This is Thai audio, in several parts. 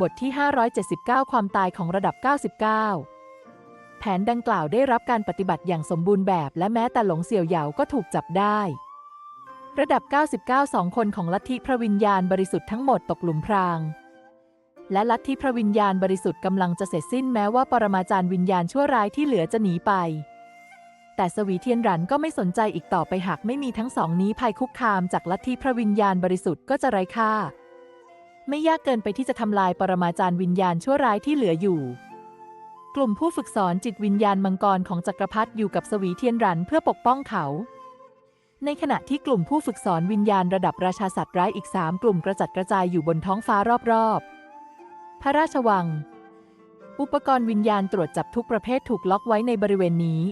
บทที่ 579 ความตายของระดับ 99 แผนดังกล่าวได้รับการปฏิบัติอย่างสมบูรณ์แบบ และแม้แต่หลงเสี่ยวเหยาก็ถูกจับได้ ระดับ 99 สองคนของลัทธิพระวิญญาณบริสุทธิ์ทั้งหมดตกหลุมพราง และลัทธิพระวิญญาณบริสุทธิ์กำลังจะเสร็จสิ้นแม้ว่าปรมาจารย์วิญญาณชั่วร้ายที่เหลือจะหนีไป แต่สวีเทียนรันก็ไม่สนใจอีกต่อไปหากไม่มีทั้งสองนี้ภัยคุกคามจากลัทธิพระวิญญาณบริสุทธิ์ก็จะไร้ค่า ไม่ยากเกินไปที่จะทำลายปรมาจารย์วิญญาณชั่วร้ายที่เหลืออยู่ กลุ่มผู้ฝึกสอนจิตวิญญาณมังกรของจักรพรรดิอยู่กับสวีเทียนรันเพื่อปกป้องเขา ในขณะที่กลุ่มผู้ฝึกสอนวิญญาณระดับราชาสัตว์ร้ายอีกสามกลุ่มกระจัดกระจายอยู่บนท้องฟ้ารอบๆ พระราชวัง อุปกรณ์วิญญาณตรวจจับทุกประเภทถูกล็อกไว้ในบริเวณนี้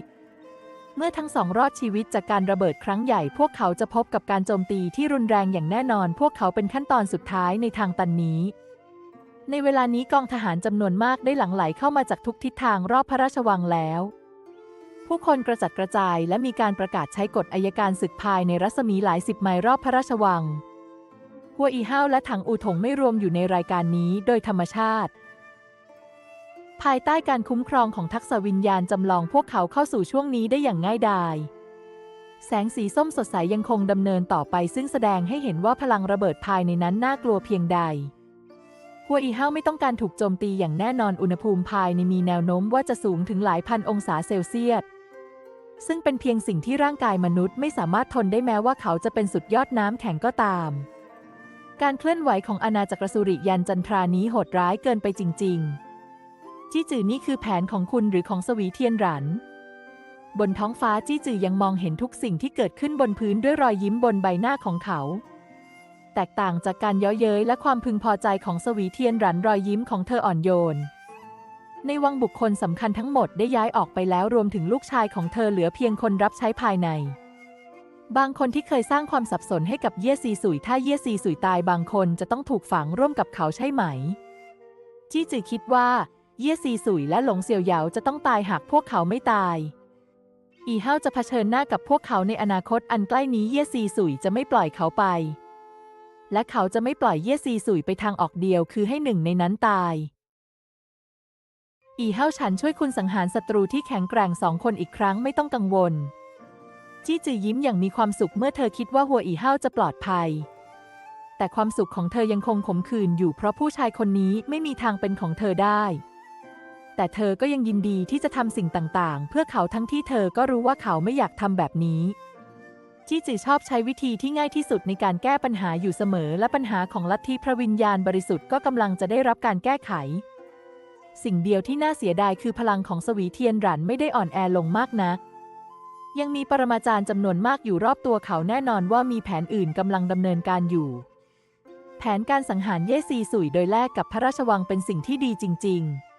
เมื่อทั้งสองรอดชีวิตจากการระเบิดครั้งใหญ่ พวกเขาจะพบกับการโจมตีที่รุนแรงอย่างแน่นอน พวกเขาเป็นขั้นตอนสุดท้ายในทางตันนี้ ในเวลานี้กองทหารจำนวนมากได้หลั่งไหลเข้ามาจากทุกทิศทางรอบพระราชวังแล้ว ผู้คนกระจัดกระจายและมีการประกาศใช้กฎอายการศึกภายในรัศมีหลายสิบไมล์รอบพระราชวัง หัวอีห้าวและถังอูถงไม่รวมอยู่ในรายการนี้โดยธรรมชาติ ภายใต้การคุ้มครองของทักษวิญญาณจำลองพวกเขาเข้าสู่ช่วงนี้ได้อย่างง่ายดาย แสงสีส้มสดใสยังคงดำเนินต่อไป ซึ่งแสดงให้เห็นว่าพลังระเบิดภายในนั้นน่ากลัวเพียงใด หัวอีห้าวไม่ต้องการถูกโจมตีอย่างแน่นอนอุณหภูมิภายในมีแนวโน้มว่าจะสูงถึงหลายพันองศาเซลเซียสซึ่งเป็นเพียงสิ่งที่ร่างกายมนุษย์ไม่สามารถทนได้แม้ว่าเขาจะเป็นสุดยอดน้ำแข็งก็ตาม การเคลื่อนไหวของอาณาจักรสุริยันจันทรานี้โหดร้ายเกินไปจริง ๆ จี้จือนี่คือแผนของคุณหรือของสวีเทียนหรัน บนท้องฟ้าจี้จือยังมองเห็นทุกสิ่งที่เกิดขึ้นบนพื้นด้วยรอยยิ้มบนใบหน้าของเขา แตกต่างจากการเย้อเย้ยและความพึงพอใจของสวีเทียนหรันรอยยิ้มของเธออ่อนโยน ในวังบุคคลสำคัญทั้งหมดได้ย้ายออกไปแล้วรวมถึงลูกชายของเธอเหลือเพียงคนรับใช้ภายใน บางคนที่เคยสร้างความสับสนให้กับเย่ซีสุยถ้าเย่ซีสุยตายบางคนจะต้องถูกฝังร่วมกับเขาใช่ไหม จี้จือคิดว่า เย่ซีสุยและหลงเสี่ยวเหยาจะต้องตายหากพวกเขาไม่ตาย อีเฮาจะเผชิญหน้ากับพวกเขาในอนาคตอันใกล้นี้เย่ซีสุยจะไม่ปล่อยเขาไป และเขาจะไม่ปล่อยเย่ซีสุยไปทางออกเดียวคือให้หนึ่งในนั้นตาย อีเฮาฉันช่วยคุณสังหารศัตรูที่แข็งแกร่งสองคนอีกครั้งไม่ต้องกังวล จี้จือยิ้มอย่างมีความสุขเมื่อเธอคิดว่าหัวอีเฮาจะปลอดภัยแต่ความสุขของเธอยังคงขมขื่นอยู่เพราะผู้ชายคนนี้ไม่มีทางเป็นของเธอได้ แต่เธอก็ยังยินดีที่จะทำสิ่งต่างๆ เพื่อเขาทั้งที่เธอก็รู้ว่าเขาไม่อยากทำแบบนี้จี้จือชอบใช้วิธีที่ง่ายที่สุดในการแก้ปัญหาอยู่เสมอ และปัญหาของลัทธิพระวิญญาณบริสุทธิ์ก็กำลังจะได้รับการแก้ไข สิ่งเดียวที่น่าเสียดายคือพลังของสวีเทียนหรันไม่ได้อ่อนแอลงมากนัก ยังมีปรมาจารย์จำนวนมากอยู่รอบตัวเขาแน่นอนว่ามีแผนอื่นกำลังดำเนินการอยู่ แผนการสังหารเย่ซีสุยโดยแลกกับพระราชวังเป็นสิ่งที่ดีจริง ๆ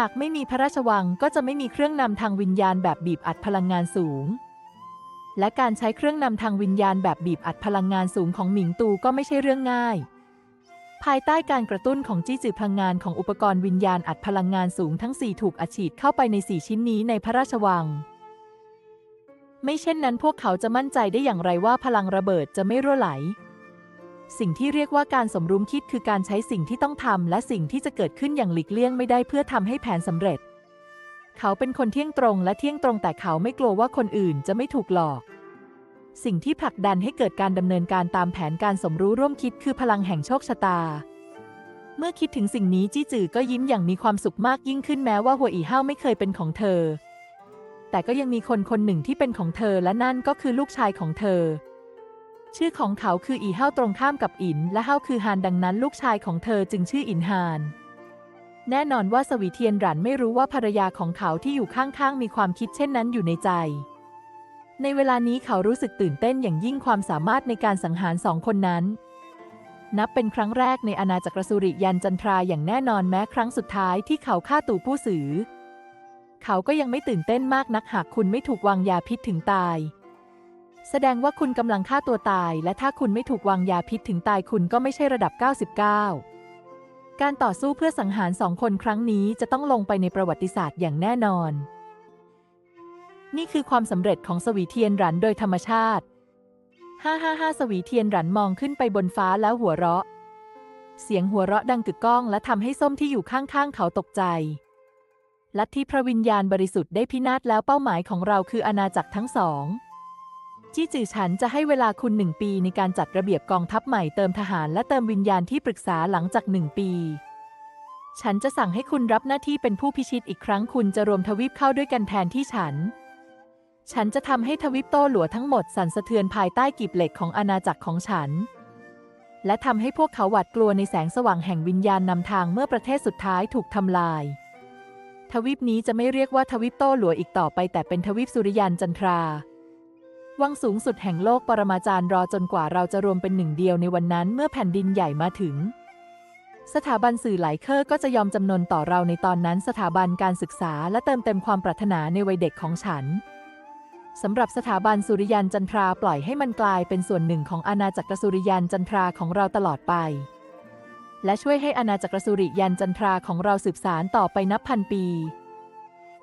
หากไม่มีพระราชวังก็จะไม่มีเครื่องนำทางวิญญาณแบบบีบอัดพลังงานสูง และการใช้เครื่องนำทางวิญญาณแบบบีบอัดพลังงานสูงของหมิงตูก็ไม่ใช่เรื่องง่าย ภายใต้การกระตุ้นของจี้จือพลังงานของอุปกรณ์วิญญาณอัดพลังงานสูงทั้ง 4 ถูกอัดฉีดเข้าไปใน 4 ชิ้นนี้ในพระราชวัง ไม่เช่นนั้นพวกเขาจะมั่นใจได้อย่างไรว่าพลังระเบิดจะไม่รั่วไหล สิ่งที่เรียกว่าการสมรู้คิดคือการใช้สิ่งที่ต้องทำและสิ่งที่จะเกิดขึ้นอย่างหลีกเลี่ยงไม่ได้เพื่อทำให้แผนสำเร็จ เขาเป็นคนเที่ยงตรงและเที่ยงตรงแต่เขาไม่กลัวว่าคนอื่นจะไม่ถูกหลอก สิ่งที่ผลักดันให้เกิดการดำเนินการตามแผนการสมรู้ร่วมคิดคือพลังแห่งโชคชะตา เมื่อคิดถึงสิ่งนี้จี้จือก็ยิ้มอย่างมีความสุขมากยิ่งขึ้นแม้ว่าหัวอีห้าวไม่เคยเป็นของเธอ แต่ก็ยังมีคนคนหนึ่งที่เป็นของเธอและนั่นก็คือลูกชายของเธอ ชื่อของเขาคืออีห้าวตรงข้ามกับอิน และห้าวคือฮานดังนั้นลูกชายของเธอจึงชื่ออินฮาน แน่นอนว่าสวีเทียนหรันไม่รู้ว่าภรรยาของเขาที่อยู่ข้างๆ มีความคิดเช่นนั้นอยู่ในใจ ในเวลานี้เขารู้สึกตื่นเต้นอย่างยิ่งความสามารถในการสังหารสองคนนั้น นับเป็นครั้งแรกในอาณาจักรสุริยันจันทราอย่างแน่นอนแม้ครั้งสุดท้ายที่เขาฆ่าตู่ผู้สือ เขาก็ยังไม่ตื่นเต้นมากนักหากคุณไม่ถูกวางยาพิษถึงตาย แสดงว่าคุณกำลังฆ่าตัวตาย และถ้าคุณไม่ถูกวางยาพิษถึงตายคุณก็ไม่ใช่ระดับ 99 การต่อสู้เพื่อสังหารสองคนครั้งนี้จะต้องลงไปในประวัติศาสตร์อย่างแน่นอน นี่คือความสำเร็จของสวีเทียนหรันโดยธรรมชาติ 555 สวีเทียนหรันมองขึ้นไปบนฟ้าแล้วหัวเราะ เสียงหัวเราะดังกึกก้อง และทำให้ส้มที่อยู่ข้างๆเขาตกใจลัทธิพระวิญญาณบริสุทธิ์ได้พินาศแล้วเป้าหมายของเราคืออาณาจักรทั้งสอง จี้จือฉันจะให้เวลาคุณหนึ่งปีในการจัดระเบียบกองทัพใหม่เติมทหารและเติมวิญญาณที่ปรึกษาหลังจากหนึ่งปี ฉันจะสั่งให้คุณรับหน้าที่เป็นผู้พิชิตอีกครั้งคุณจะรวมทวีปเข้าด้วยกันแทนที่ฉัน ฉันจะทำให้ทวีปโต้หลัวทั้งหมดสั่นสะเทือนภายใต้กีบเหล็กของอาณาจักรของฉัน และทำให้พวกเขาหวาดกลัวในแสงสว่างแห่งวิญญาณนำทางเมื่อประเทศสุดท้ายถูกทำลาย ทวีปนี้จะไม่เรียกว่าทวีปโต้หลัวอีกต่อไป แต่เป็นทวีปสุริยันจันทรา วังสูงสุดแห่งโลกปรมาจารย์รอจนกว่าเราจะรวมเป็นหนึ่งเดียวในวันนั้นเมื่อแผ่นดินใหญ่มาถึง สถาบันสื่อหลายเคอร์ก็จะยอมจำนนต่อเราในตอนนั้นสถาบันการศึกษาและเติมเต็มความปรารถนาในวัยเด็กของฉันสำหรับสถาบันสุริยันจันทราปล่อยให้มันกลายเป็นส่วนหนึ่งของอาณาจักรสุริยันจันทราของเราตลอดไป และช่วยให้อาณาจักรสุริยันจันทราของเราสืบสานต่อไปนับพันปี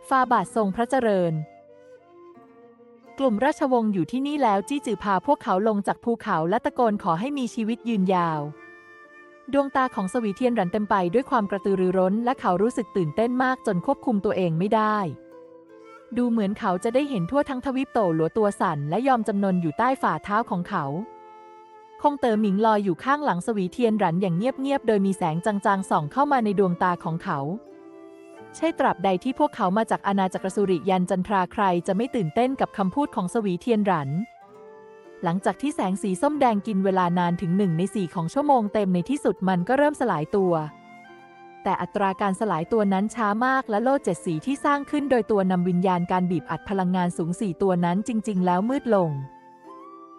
ฟาบาททรงพระเจริญ กลุ่มราชวงศ์อยู่ที่นี่แล้วจี้จือพาพวกเขาลงจากภูเขาและตะโกนขอให้มีชีวิตยืนยาว ดวงตาของสวีเทียนรันเต็มไปด้วยความกระตือรือร้น และเขารู้สึกตื่นเต้นมากจนควบคุมตัวเองไม่ได้ ดูเหมือนเขาจะได้เห็นทั่วทั้งทวีปโตหลัวตัวสั่นและยอมจำนนอยู่ใต้ฝ่าเท้าของเขา คงเตอหมิงลอยอยู่ข้างหลังสวีเทียนรันอย่างเงียบๆโดยมีแสงจางๆส่องเข้ามาในดวงตาของเขา ใช่ตราบใดที่พวกเขามาจากอาณาจักรสุริยันจันทราใครจะไม่ตื่นเต้นกับคำพูดของสวีเทียนรัน หลังจากที่แสงสีส้มแดงกินเวลานานถึงหนึ่งในสี่ของชั่วโมงเต็มในที่สุดมันก็เริ่มสลายตัว แต่อัตราการสลายตัวนั้นช้ามากและโล่เจ็ดสีที่สร้างขึ้นโดยตัวนำวิญญาณการบีบอัดพลังงานสูงสี่ตัวนั้นจริง ๆ แล้วมืดลง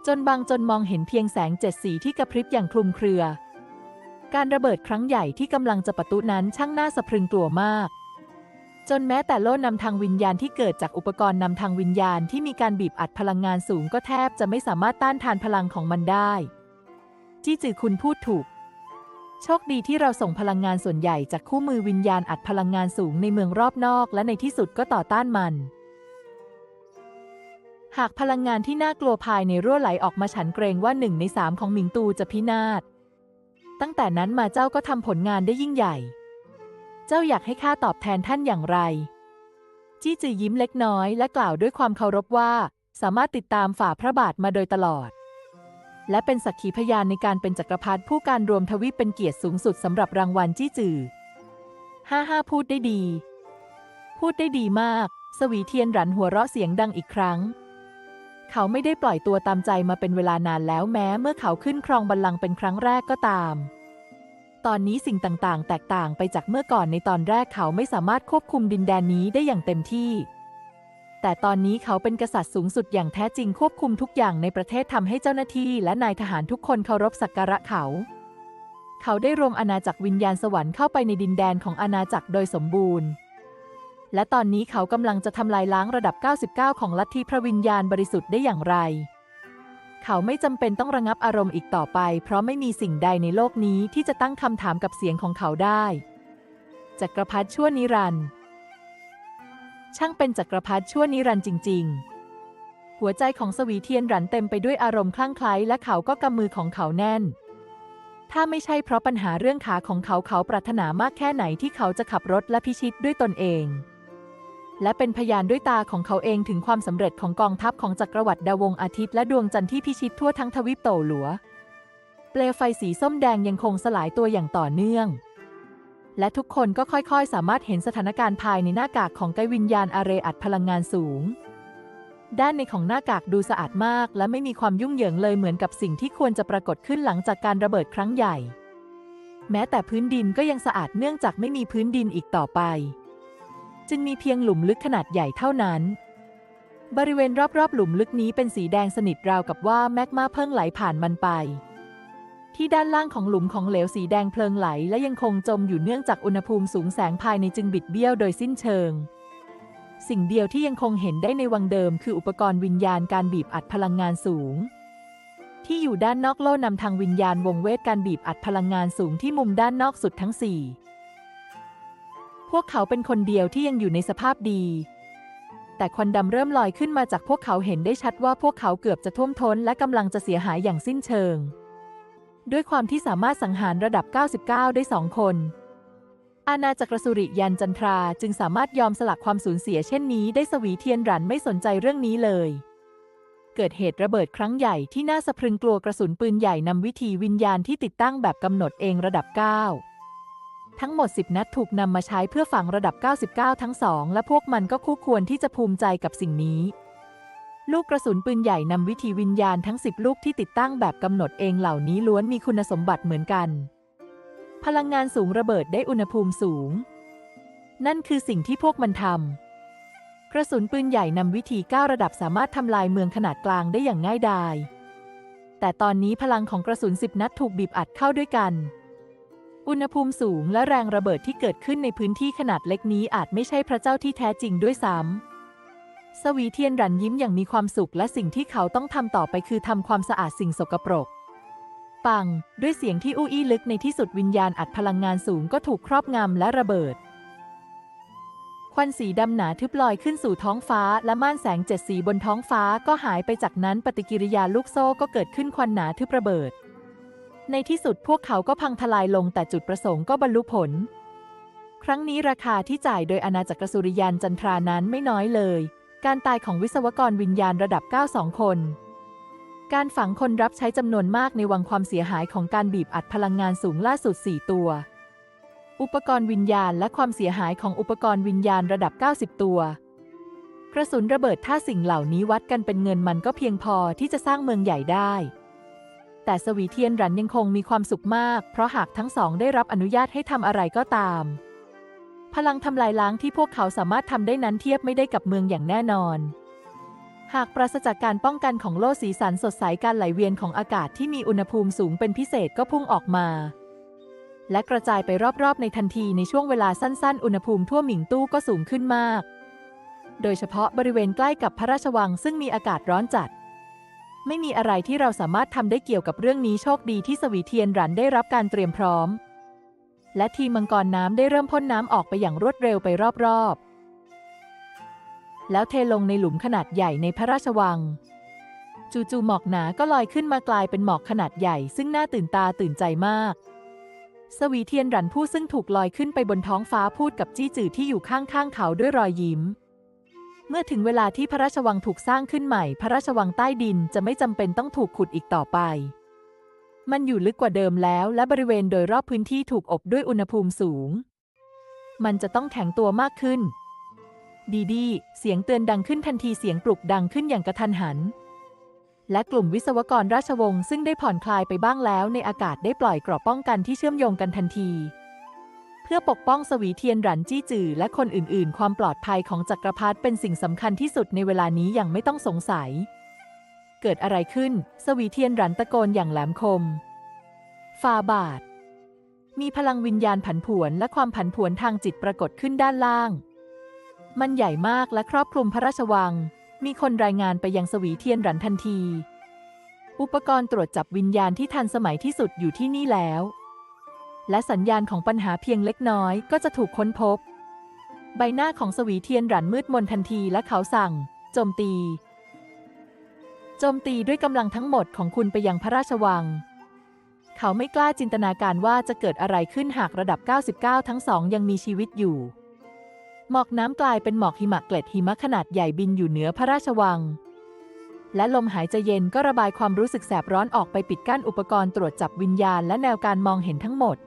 จนบางจนมองเห็นเพียงแสงเจ็ดสีที่กระพริบอย่างคลุมเครือ การระเบิดครั้งใหญ่ที่กำลังจะประตุนั้นช่างน่าสะพรึงกลัวมาก จนแม้แต่โล่นำทางวิญญาณที่เกิดจากอุปกรณ์นำทางวิญญาณที่มีการบีบอัดพลังงานสูงก็แทบจะไม่สามารถต้านทานพลังของมันได้ จี้จือคุณพูดถูก โชคดีที่เราส่งพลังงานส่วนใหญ่จากคู่มือวิญญาณอัดพลังงานสูงในเมืองรอบนอก และในที่สุดก็ต่อต้านมัน หากพลังงานที่น่ากลัวภายในรั่วไหลออกมาฉันเกรงว่าหนึ่งในสามของหมิงตูจะพินาศตั้งแต่นั้นมาเจ้าก็ทำผลงานได้ยิ่งใหญ่ เจ้าอยากให้ข้าตอบแทนท่านอย่างไร จี้จือยิ้มเล็กน้อยและกล่าวด้วยความเคารพว่า สามารถติดตามฝ่าพระบาทมาโดยตลอด และเป็นสักขีพยานในการเป็นจักรพรรดิผู้การรวมทวีปเป็นเกียรติสูงสุดสำหรับรางวัลจี้จือห้าห้าพูดได้ดี พูดได้ดีมาก สวีเทียนหรันหัวเราะเสียงดังอีกครั้ง เขาไม่ได้ปล่อยตัวตามใจมาเป็นเวลานานแล้วแม้เมื่อเขาขึ้นครองบัลลังก์เป็นครั้งแรกก็ตาม ตอนนี้สิ่งต่างๆ แตกต่างไปจากเมื่อก่อนในตอนแรกเขาไม่สามารถควบคุมดินแดนนี้ได้อย่างเต็มที่ แต่ตอนนี้เขาเป็นกษัตริย์สูงสุดอย่างแท้จริงควบคุมทุกอย่างในประเทศทำให้เจ้าหน้าที่และนายทหารทุกคนเคารพสักการะเขา เขาได้รวมอาณาจักรวิญญาณสวรรค์เข้าไปในดินแดนของอาณาจักรโดยสมบูรณ์ และตอนนี้เขากำลังจะทำลายล้างระดับ 99 ของลัทธิพระวิญญาณบริสุทธิ์ได้อย่างไร เขาไม่จำเป็นต้องระงับอารมณ์อีกต่อไป เพราะไม่มีสิ่งใดในโลกนี้ที่จะตั้งคำถามกับเสียงของเขาได้ จักรพรรดิชั่วนิรันด์ช่างเป็นจักรพรรดิชั่วนิรันดร์จริง ๆหัวใจของสวีเทียนรันเต็มไปด้วยอารมณ์คลั่งไคล้และเขาก็กำมือของเขาแน่น ถ้าไม่ใช่เพราะปัญหาเรื่องขาของเขาเขาปรารถนามากแค่ไหนที่เขาจะขับรถและพิชิตด้วยตนเอง และเป็นพยานด้วยตาของเขาเองถึงความสำเร็จของกองทัพของจักรวรรดิดาวงอาทิตย์และดวงจันทร์ที่พิชิตทั่วทั้งทวีปโตหลัว เปลวไฟสีส้มแดงยังคงสลายตัวอย่างต่อเนื่อง และทุกคนก็ค่อยๆ สามารถเห็นสถานการณ์ภายในหน้ากากของไกวิญญาณอาเรอัดพลังงานสูง ด้านในของหน้ากากดูสะอาดมาก และไม่มีความยุ่งเหยิงเลยเหมือนกับสิ่งที่ควรจะปรากฏขึ้นหลังจากการระเบิดครั้งใหญ่ แม้แต่พื้นดินก็ยังสะอาดเนื่องจากไม่มีพื้นดินอีกต่อไป จึงมีเพียงหลุมลึกขนาดใหญ่เท่านั้น บริเวณรอบๆ หลุมลึกนี้เป็นสีแดงสนิทราวกับว่าแมกมาเพิ่งไหลผ่านมันไป ที่ด้านล่างของหลุมของเหลวสีแดงเพลิงไหลและยังคงจมอยู่เนื่องจากอุณหภูมิสูงแสงภายในจึงบิดเบี้ยวโดยสิ้นเชิง สิ่งเดียวที่ยังคงเห็นได้ในวังเดิม คืออุปกรณ์วิญญาณการบีบอัดพลังงานสูงที่อยู่ด้านนอกโล่นำทางวิญญาณวงเวทการบีบอัดพลังงานสูงที่มุมด้านนอกสุดทั้งสี่ พวกเขาเป็นคนเดียวที่ยังอยู่ในสภาพดี แต่ควันดำเริ่มลอยขึ้นมาจากพวกเขาเห็นได้ชัดว่าพวกเขาเกือบจะท่วมท้นและกำลังจะเสียหายอย่างสิ้นเชิง ด้วยความที่สามารถสังหารระดับ 99 ได้สองคน อาณาจักรสุริยันจันทราจึงสามารถยอมสละความสูญเสียเช่นนี้ได้สวีเทียนรันไม่สนใจเรื่องนี้เลยเกิดเหตุระเบิดครั้งใหญ่ที่น่าสะพรึงกลัวกระสุนปืนใหญ่นำวิธีวิญญาณที่ติดตั้งแบบกำหนดเองระดับ 9 ทั้งหมด 10 นัดถูกนำมาใช้เพื่อฝังระดับ 99 ทั้งสองและพวกมันก็คู่ควรที่จะภูมิใจกับสิ่งนี้ ลูกกระสุนปืนใหญ่นำวิธีวิญญาณทั้ง 10 ลูกที่ติดตั้งแบบกำหนดเองเหล่านี้ล้วนมีคุณสมบัติเหมือนกัน พลังงานสูงระเบิดได้อุณหภูมิสูง นั่นคือสิ่งที่พวกมันทำกระสุนปืนใหญ่นำวิธี9ระดับสามารถทำลายเมืองขนาดกลางได้อย่างง่ายดายแต่ตอนนี้พลังของกระสุน10นัดถูกบีบอัดเข้าด้วยกัน อุณหภูมิสูงและแรงระเบิดที่เกิดขึ้นในพื้นที่ขนาดเล็กนี้อาจไม่ใช่พระเจ้าที่แท้จริงด้วยซ้ำ สวีเทียนรันยิ้มอย่างมีความสุขและสิ่งที่เขาต้องทำต่อไปคือทำความสะอาดสิ่งสกปรก ปัง ด้วยเสียงที่อู้อี้ลึกในที่สุดวิญญาณอัดพลังงานสูงก็ถูกครอบงำและระเบิด ควันสีดำหนาทึบลอยขึ้นสู่ท้องฟ้า และม่านแสงเจ็ดสีบนท้องฟ้าก็หายไปจากนั้นปฏิกิริยาลูกโซ่ก็เกิดขึ้นควันหนาทึบระเบิด ในที่สุดพวกเขาก็พังทลายลงแต่จุดประสงค์ก็บรรลุผล ครั้งนี้ราคาที่จ่ายโดยอาณาจักรสุริยันจันทรานั้นไม่น้อยเลย การตายของวิศวกรวิญญาณระดับ 9 2 คน การฝังคนรับใช้จำนวนมากในวังความเสียหายของการบีบอัดพลังงานสูงล่าสุด 4 ตัว อุปกรณ์วิญญาณและความเสียหายของอุปกรณ์วิญญาณระดับ 90 ตัวกระสุนระเบิดถ้าสิ่งเหล่านี้วัดกันเป็นเงินมันก็เพียงพอที่จะสร้างเมืองใหญ่ได้ แต่สวีเทียนรันยังคงมีความสุขมาก เพราะหากทั้งสองได้รับอนุญาตให้ทำอะไรก็ตาม พลังทำลายล้างที่พวกเขาสามารถทำได้นั้นเทียบไม่ได้กับเมืองอย่างแน่นอน หากปราศจากการป้องกันของโล่สีสันสดใสการไหลเวียนของอากาศที่มีอุณหภูมิสูงเป็นพิเศษก็พุ่งออกมา และกระจายไปรอบๆ ในทันทีในช่วงเวลาสั้น ๆ อุณหภูมิทั่วหมิงตู้ก็สูงขึ้นมาก โดยเฉพาะบริเวณใกล้กับพระราชวังซึ่งมีอากาศร้อนจัด ไม่มีอะไรที่เราสามารถทำได้เกี่ยวกับเรื่องนี้โชคดีที่สวีเทียนรันได้รับการเตรียมพร้อม และทีมมังกรน้ำได้เริ่มพ่นน้ำออกไปอย่างรวดเร็วไปรอบๆ แล้วเทลงในหลุมขนาดใหญ่ในพระราชวัง จู่ๆหมอกหนาก็ลอยขึ้นมากลายเป็นหมอกขนาดใหญ่ ซึ่งน่าตื่นตาตื่นใจมาก สวีเทียนรันผู้ซึ่งถูกลอยขึ้นไปบนท้องฟ้าพูดกับจี้จือที่อยู่ข้างๆเขาด้วยรอยยิ้ม เมื่อถึงเวลาที่พระราชวังถูกสร้างขึ้นใหม่ พระราชวังใต้ดินจะไม่จำเป็นต้องถูกขุดอีกต่อไป มันอยู่ลึกกว่าเดิมแล้ว และบริเวณโดยรอบพื้นที่ถูกอบด้วยอุณหภูมิสูง มันจะต้องแข็งตัวมากขึ้น ดีดีเสียงเตือนดังขึ้นทันทีเสียงปลุกดังขึ้นอย่างกระทันหัน และกลุ่มวิศวกรราชวงศ์ซึ่งได้ผ่อนคลายไปบ้างแล้วในอากาศได้ปล่อยกรอบป้องกันที่เชื่อมโยงกันทันที เพื่อปกป้องสวีเทียนหรันจี้จื่อและคนอื่นๆ ความปลอดภัยของจักรพรรดิเป็นสิ่งสำคัญที่สุดในเวลานี้อย่างไม่ต้องสงสัย เกิดอะไรขึ้น สวีเทียนหรันตะโกนอย่างแหลมคมฟาบาท มีพลังวิญญาณผันผวนและความผันผวนทางจิตปรากฏขึ้นด้านล่าง มันใหญ่มากและครอบคลุมพระราชวัง มีคนรายงานไปยังสวีเทียนหรันทันที อุปกรณ์ตรวจจับวิญญาณที่ทันสมัยที่สุดอยู่ที่นี่แล้ว และสัญญาณของปัญหาเพียงเล็กน้อยก็จะถูกค้นพบ ใบหน้าของสวีเทียนหรันมืดมนทันทีและเขาสั่ง โจมตี โจมตีด้วยกำลังทั้งหมดของคุณไปยังพระราชวัง เขาไม่กล้าจินตนาการว่าจะเกิดอะไรขึ้นหากระดับ 99 ทั้งสองยังมีชีวิตอยู่ หมอกน้ำกลายเป็นหมอกหิมะเกล็ดหิมะขนาดใหญ่บินอยู่เหนือพระราชวังและลมหายใจเย็นก็ระบายความรู้สึกแสบร้อนออกไปปิดกั้นอุปกรณ์ตรวจจับวิญญาณและแนวการมองเห็นทั้งหมด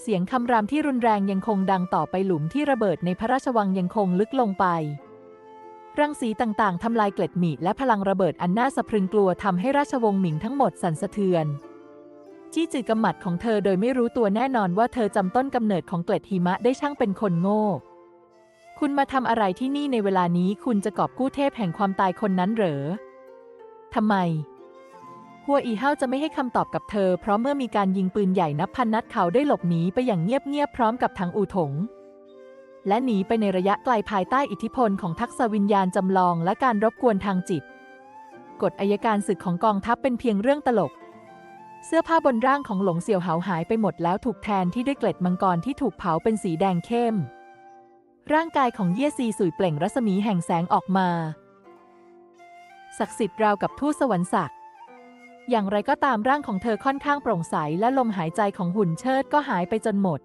เสียงคำรามที่รุนแรงยังคงดังต่อไปหลุมที่ระเบิดในพระราชวังยังคงลึกลงไป รังสีต่างๆทำลายเกล็ดหมีและพลังระเบิดอันน่าสะพรึงกลัวทำให้ราชวงศ์หมิงทั้งหมดสั่นสะเทือน จี้จือกำหมัดของเธอโดยไม่รู้ตัวแน่นอนว่าเธอจำต้นกำเนิดของเกล็ดหิมะได้ช่างเป็นคนโง่ คุณมาทำอะไรที่นี่ในเวลานี้คุณจะกอบกู้เทพแห่งความตายคนนั้นเหรอทำไม หัวอีเฮาจะไม่ให้คำตอบกับเธอ เพราะเมื่อมีการยิงปืนใหญ่นับพันนัดเขาได้หลบหนีไปอย่างเงียบๆพร้อมกับถังอูถง และหนีไปในระยะไกลภายใต้อิทธิพลของทักษวิญญาณจำลองและการรบกวนทางจิต กฎอายการศึกของกองทัพเป็นเพียงเรื่องตลก เสื้อผ้าบนร่างของหลงเสี่ยวเหาหายไปหมดแล้วถูกแทนที่ด้วยเกล็ดมังกรที่ถูกเผาเป็นสีแดงเข้ม ร่างกายของเย่ซีสุยเปล่งรัศมีแห่งแสงออกมา ศักดิ์สิทธิ์ราวกับทูตสวรรค์ศักดิ์ อย่างไรก็ตามร่างของเธอค่อนข้างโปร่งใสและลมหายใจของหุ่นเชิดก็หายไปจนหมด